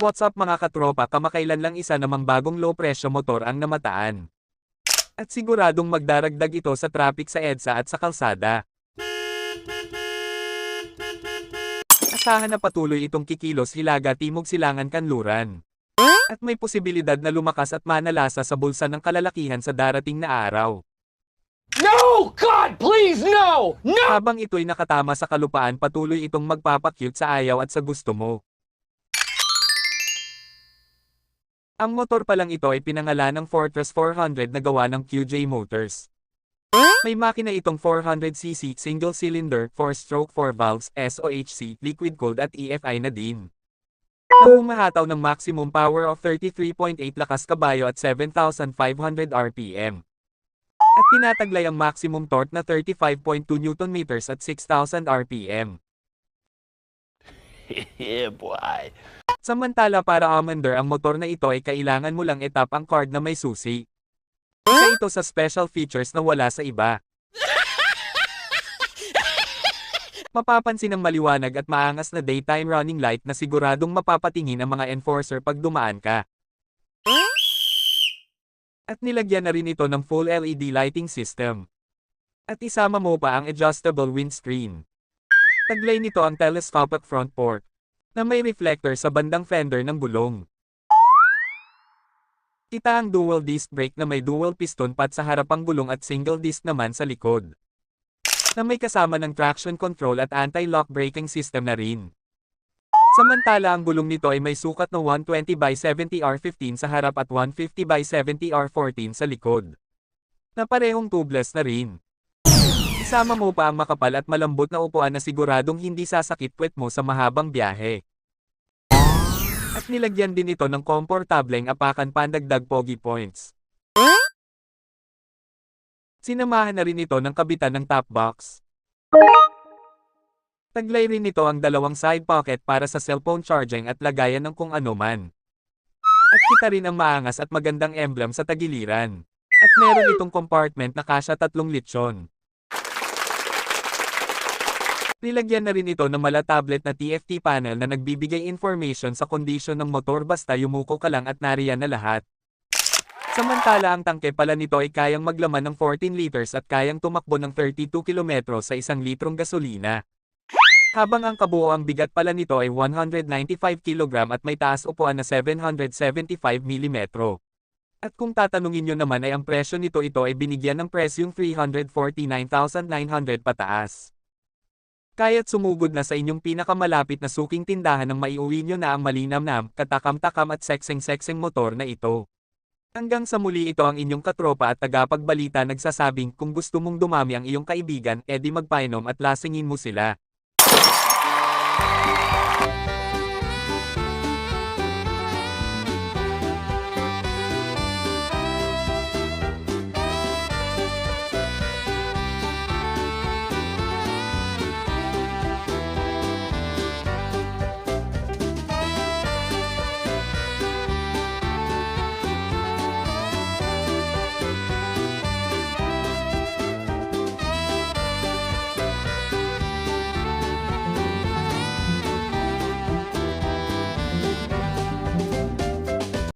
What's up mga katropa kamakailan lang isa namang bagong low presyo motor ang namataan. At siguradong magdaragdag ito sa traffic sa EDSA at sa kalsada. Asahan na patuloy itong kikilos hilaga timog silangan kanluran. At may posibilidad na lumakas at manalasa sa bulsa ng kalalakihan sa darating na araw. No! God, please, no! No! Habang ito'y nakatama sa kalupaan patuloy itong magpapakyut sa ayaw at sa gusto mo. Ang motor pa lang ito ay pinangalan ng Fortress 400 na gawa ng QJ Motors. May makina itong 400cc single-cylinder 4-stroke 4 valves SOHC liquid-cooled at EFI na din. Na humahataw ng maximum power of 33.8 lakas kabayo at 7,500 RPM. At tinataglay ang maximum torque na 35.2 Nm at 6,000 RPM. yeah, boy. Samantala para Amander ang motor na ito ay kailangan mo lang itap ang card na may susi. Isa ito sa special features na wala sa iba. Mapapansin ang maliwanag at maangas na daytime running light na siguradong mapapatingin ang mga enforcer pag dumaan ka. At nilagyan na rin ito ng full LED lighting system. At isama mo pa ang adjustable windscreen. Taglay nito ang telescopic front port na may reflector sa bandang fender ng gulong. Kita ang dual disc brake na may dual piston pat sa harapang gulong at single disc naman sa likod. Na may kasama ng traction control at anti-lock braking system na rin. Samantala ang gulong nito ay may sukat na 120 by 70 R15 sa harap at 150 by 70 R14 sa likod. Na parehong tubeless na rin. Isama mo pa ang makapal at malambot na upuan na siguradong hindi sasakit puwet mo sa mahabang biyahe. At nilagyan din ito ng komportableng apakan pandagdag pogi points. Sinamahan na rin ito ng kabitan ng top box. Taglay rin ito ang dalawang side pocket para sa cellphone charging at lagayan ng kung ano man. At kita rin ang maangas at magandang emblem sa tagiliran. At meron itong compartment na kasya tatlong litsyon. Nilagyan na rin ito ng mala tablet na TFT panel na nagbibigay information sa kondisyon ng motor basta yumuko ka lang at nariyan na lahat. Samantala ang tangke pala nito ay kayang maglaman ng 14 liters at kayang tumakbo ng 32 kilometro sa isang litrong gasolina. Habang ang kabuoang bigat pala nito ay 195 kg at may taas upuan na 775 mm. At kung tatanungin nyo naman ay ang presyo nito ito ay binigyan ng presyong 349,900 pataas. Kaya't sumugod na sa inyong pinakamalapit na suking tindahan ng maiuwi nyo na ang malinamnam, katakam-takam at sekseng-sekseng motor na ito. Hanggang sa muli ito ang inyong katropa at tagapagbalita nagsasabing kung gusto mong dumami ang iyong kaibigan, edi magpainom at lasingin mo sila.